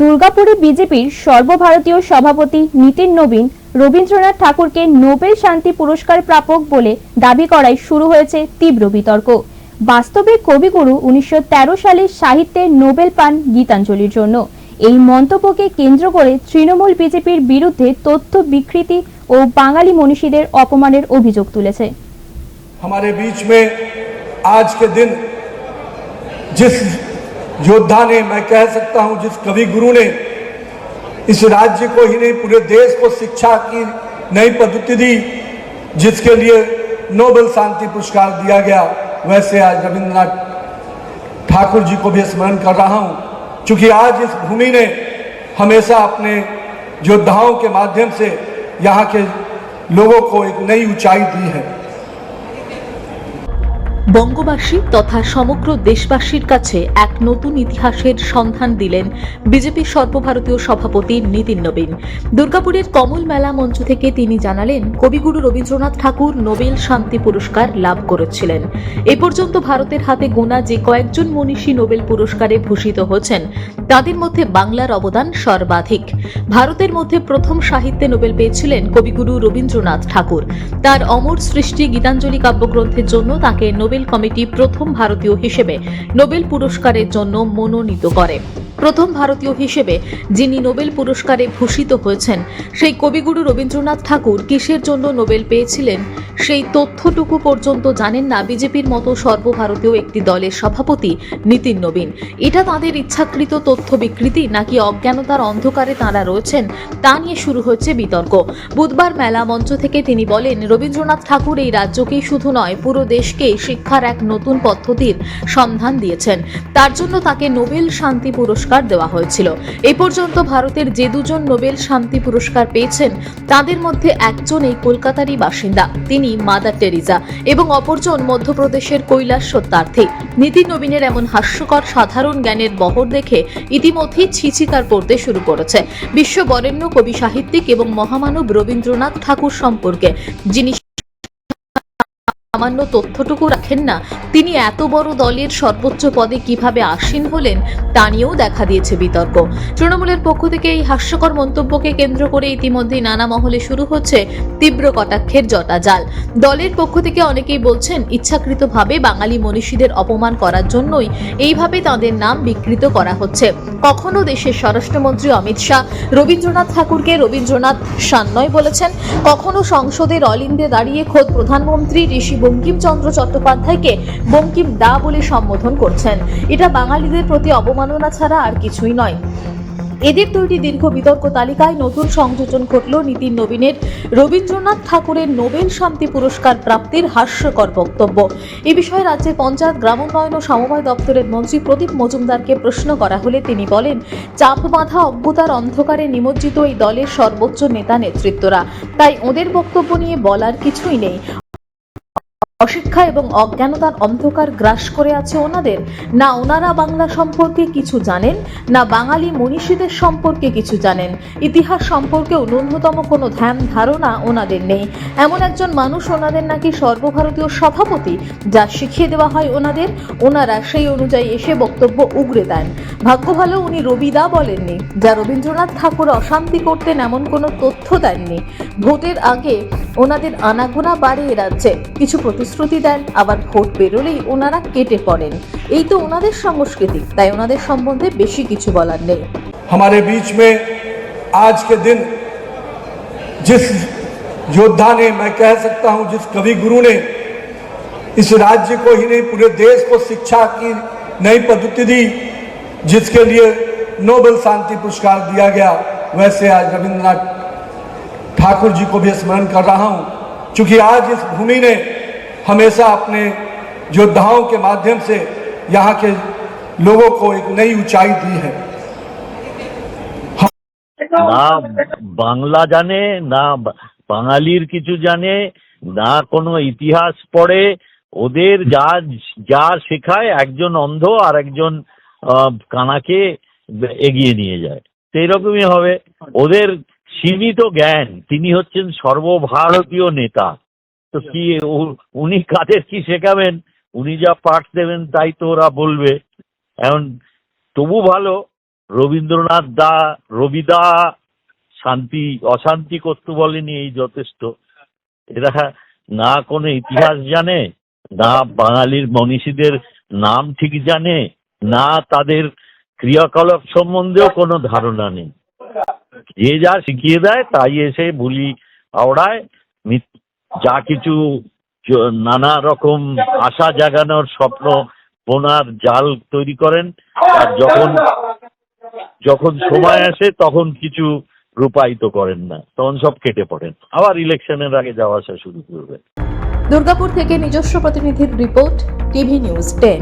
দুর্গাপুরে বিজেপির সর্বভারতীয় সভাপতি নীতিন নবীন রবীন্দ্রনাথ ঠাকুরকে নোবেল শান্তি পুরস্কার প্রাপক বলে দাবি করায় শুরু হয়েছে তীব্র বিতর্ক বাস্তবে কবিগুরু উনিশশো সালে সাহিত্যে নোবেল পান গীতাঞ্জলির জন্য এই মন্তব্যকে কেন্দ্র করে তৃণমূল বিজেপির বিরুদ্ধে তথ্য বিকৃতি ও বাঙালি মনীষীদের অপমানের অভিযোগ তুলেছে हमारे बीच में आज के दिन जिस योद्धा ने, मैं कह सकता हूँ, जिस कवि गुरु ने इस राज्य को ही नहीं, पूरे देश को शिक्षा की नई पद्धति दी, जिसके लिए नोबेल शांति पुरस्कार दिया गया, वैसे आज रविंद्रनाथ ठाकुर जी को भी स्मरण कर रहा हूँ। क्योंकि आज इस भूमि ने हमेशा अपने योद्धाओं के माध्यम से यहाँ के लोगों को एक नई ऊंचाई दी है। বঙ্গবাসী তথা সমগ্র দেশবাসীর কাছে এক নতুন ইতিহাসের সন্ধান দিলেন বিজেপির সর্বভারতীয় সভাপতি নীতিন নবীন। দুর্গাপুরের কমল মেলা মঞ্চ থেকে তিনি জানালেন, কবিগুরু রবীন্দ্রনাথ ঠাকুর নোবেল শান্তি পুরস্কার লাভ করেছিলেন। এ পর্যন্ত ভারতের হাতে গোনা যে কয়েকজন মনীষী নোবেল পুরস্কারে ভূষিত হয়েছেন, তাদের মধ্যে বাংলার অবদান সর্বাধিক। ভারতের মধ্যে প্রথম সাহিত্যে নোবেল পেয়েছিলেন কবিগুরু রবীন্দ্রনাথ ঠাকুর। তার অমর সৃষ্টি গীতাঞ্জলি কাব্যগ্রন্থের জন্য তাকে নোবেল কমিটি প্রথম ভারতীয় হিসেবে নোবেল পুরস্কারের জন্য মনোনীত করে। প্রথম ভারতীয় হিসেবে যিনি নোবেল পুরস্কারে ভূষিত হয়েছেন, সেই কবিগুরু রবীন্দ্রনাথ ঠাকুর কিসের জন্য নোবেল পেয়েছিলেন? সেই তথ্যটুকু পর্যন্ত জানেন না বিজেপির মতো সর্বভারতীয় একটি দলের সভাপতি নীতিন নবীন। এটা তাদের ইচ্ছাকৃত তথ্য বিকৃতি নাকি অজ্ঞানতার অন্ধকারে তাঁরা রয়েছেন তা নিয়ে শুরু হচ্ছে বিতর্ক। বুধবার মেলা মঞ্চ থেকে তিনি বলেন, রবীন্দ্রনাথ ঠাকুর এই রাজ্যকেই শুধু নয়, পুরো দেশকেই শিক্ষার এক নতুন পদ্ধতির সন্ধান দিয়েছেন। তার জন্য তাকে নোবেল শান্তি পুরস্কার দেওয়া হয়েছিল। এ পর্যন্ত ভারতের যে দুজন নোবেল শান্তি পুরস্কার পেয়েছেন, তাদের মধ্যে একজন এই কলকাতারই বাসিন্দা। তিনি মাদার টেরিজা এবং অপরজন মধ্যপ্রদেশের কৈলাস সত্যার্থী। নীতি নবীনের এমন হাস্যকর সাধারণ জ্ঞানের বহর দেখে ইতিমধ্যেই ছিচিকার পড়তে শুরু করেছে। বিশ্ব বরেণ্য কবি সাহিত্যিক এবং মহামানব রবীন্দ্রনাথ ঠাকুর সম্পর্কে, যিনি সামান্য তথ্যটুকু রাখেন না। তিনি এত বড় দলের সর্বোচ্চ পদে কীভাবে আসীন হলেন, তা নিয়েও দেখা দিয়েছে বিতর্ক। তৃণমূলের পক্ষ থেকে এই হাস্যকর মন্তব্যকে কেন্দ্র করে ইতিমধ্যেই নানা মহলে শুরু হচ্ছে তীব্র কটাক্ষের জটাজাল দলের পক্ষ থেকে অনেকেই বলছেন, ইচ্ছাকৃতভাবে বাঙালি মনীষীদের অপমান করার জন্যই এইভাবে তাদের নাম বিকৃত করা হচ্ছে। কখনো দেশের স্বরাষ্ট্রমন্ত্রী অমিত শাহ, রবীন্দ্রনাথ ঠাকুরকে রবীন্দ্রনাথ সান্নয় বলেছেন। কখনো সংসদের অল ইন্ডিয়া দাঁড়িয়ে খোদ প্রধানমন্ত্রী ঋষি বঙ্কিমচন্দ্র চট্টোপাধ্যায়কে বঙ্কিম দা বলে সম্বোধন করছেন। এটা বাঙালিদের প্রতি অবমাননা ছাড়া আর কিছুই নয়। এদের তৈরি দীর্ঘ বিতর্ক তালিকায় নতুন সংযোজন ঘটল নীতিন নবীনের রবীন্দ্রনাথ ঠাকুরের নোবেল শান্তি পুরস্কার প্রাপ্তির হাস্যকর বক্তব্য। এ বিষয়ে রাজ্যের পঞ্চায়েত, গ্রামোন্নয়ন ও সমবায় দপ্তরের মন্ত্রী প্রদীপ মজুমদারকে প্রশ্ন করা হলে তিনি বলেন, চাপ বাঁধা অজ্ঞতার অন্ধকারে নিমজ্জিত এই দলের সর্বোচ্চ নেতা নেতৃত্বরা। তাই ওদের বক্তব্য নিয়ে বলার কিছুই নেই। অশিক্ষা এবং অজ্ঞানতার অন্ধকার গ্রাস করে আছে ওনাদের। না ওনারা বাংলা সম্পর্কে কিছু জানেন, না বাঙালি মনীষীদের সম্পর্কে কিছু জানেন। ইতিহাস সম্পর্কেও ন্যূনতম কোনো ধ্যান, ধারণা ওনাদের নেই। এমন একজন মানুষ ওনাদের নাকি সর্বভারতীয় সভাপতি, যা শিখিয়ে দেওয়া হয় ওনাদের। ওনারা সেই অনুযায়ী এসে বক্তব্য উগরে দেন। ভাগ্য ভালো উনি রবিদা বলেননি, যা রবীন্দ্রনাথ ঠাকুর অশান্তি করতেন এমন কোনো তথ্য দেননি। ভোটের আগে ওনাদের আনাগোনা বাড়ে এ রাজ্যে কিছু প্রতিশ্রুতি দেন আবার ভোট বেরোলেই ওনারা কেটে পড়েন এই তো ওনাদের সংস্কৃতি তাই ওনাদের সম্বন্ধে বেশি কিছু বলার নেই हमारे बीच में आज के दिन जिस योद्धा ने मैं कह सकता हूं जिस कवि गुरु ने इस राज्य को ही नहीं पूरे देश को शिक्षा की नई पद्धति दी जिसके लिए नोबेल शांति पुरस्कार दिया गया वैसे आज रविंद्रनाथ ठाकुर जी को भी स्मरण कर रहा हूं क्योंकि आज इस भूमि ने हमेशा अपने योद्धाओं के माध्यम से यहाँ के लोगों को एक नई ऊंचाई दी है না বাংলা জানে না বা- বাঙালির কিছু জানে না কোনো ইতিহাস পড়ে ওদের যা যা শেখায় একজন অন্ধ আর একজন আহ, কানাকে এগিয়ে নিয়ে যায় সেই রকমই হবে ওদের সীমিত জ্ঞান তিনি হচ্ছেন সর্বভারতীয় নেতা তো কি উনি কাদের কি শেখাবেন? উনি যা পাঠ দেবেন তাই তো ওরা বলবে। এখন তবু ভালো, রবীন্দ্রনাথ দা রবিদা শান্তি, অশান্তি করতে বলেনি, এই যথেষ্ট। এরা না কোনো ইতিহাস জানে, না বাঙালির মনীষীদের নাম ঠিক জানে, না তাদের ক্রিয়াকলাপ সম্বন্ধেও কোনো ধারণা নেই। যে যা শিখিয়ে দেয় তাই এসে বুলি আওড়ায় যা কিছু নানা রকম আশা জাগানোর স্বপ্ন বোনার জাল তৈরি করেন। আর যখন যখন সময় আসে, তখন কিছু রূপায়িত করেন না। তখন সব কেটে পড়েন। আবার ইলেকশনের আগে যাওয়া আসা শুরু করবেন দুর্গাপুর থেকে নিজস্ব প্রতিনিধির রিপোর্ট, টিভি নিউজ টেন।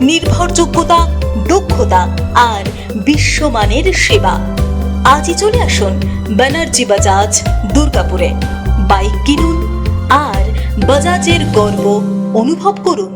নির্ভরযোগ্যতা, দক্ষতা আর বিশ্বমানের সেবা। আজই চলে আসুন ব্যানার্জি বাজাজ দুর্গাপুরে। বাইক কিনুন আর বাজাজের গর্ব অনুভব করুন।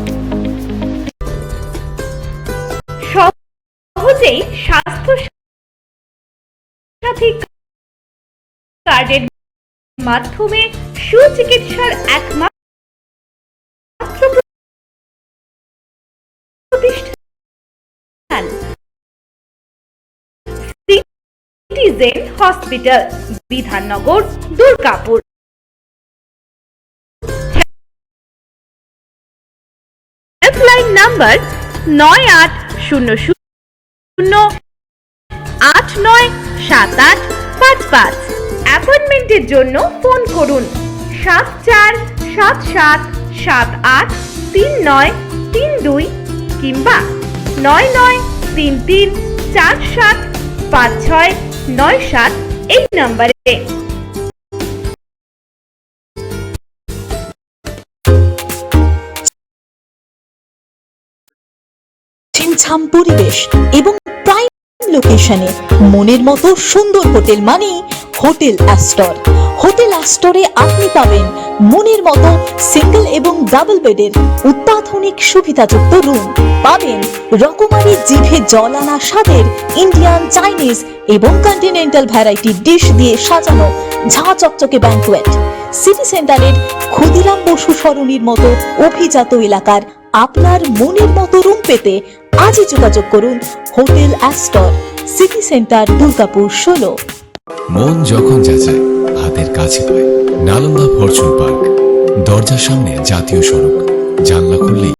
Swasthya Sathi কার্ডের মাধ্যমে সুচিকিৎসার একমাত্র প্রতিষ্ঠান citizen hospital, Bidhannagar, Durgapur. Helpline number নয় আট শূন্য শূন্য নয়, সাত আট, পাঁচ পাঁচ। অ্যাপয়েন্টমেন্টের জন্য ফোন করুন। সাত চার, সাত সাত সাত আট, তিন নয়, তিন দুই কিংবা নয় নয়, তিন তিন, চার সাত, পাঁচ ছয়, নয় সাত এই নম্বরে ছিমছাম পরিবেশ এবং লোকেশনে মনের মতো সুন্দর হোটেল মানেই হোটেল অ্যাস্টর হোটেল অ্যাস্টরে আপনি পাবেন মনের মতো সিঙ্গেল এবং ডাবল বেডের অত্যাধুনিক সুবিধাযুক্ত রুম পাবেন রকমারি জিভে জল আনা স্বাদের ইন্ডিয়ান চাইনিজ এবং কন্টিনেন্টাল ভ্যারাইটি ডিশ দিয়ে সাজানো ঝাঁ চকচকে ব্যাঙ্কোয়েট সিটি সেন্টারের ক্ষুদিরাম বসু সরণির মতো অভিজাত এলাকার আপনার মনের মতো রুম পেতে আজই যোগাযোগ করুন hotel Astor city centre, Durgapur, ষোলো। মন যখন যাচায়, হাতের কাছে পায়। নালন্দা ফরচুন পার্ক, দরজার সামনে জাতীয় সড়ক। জানলা খুললেই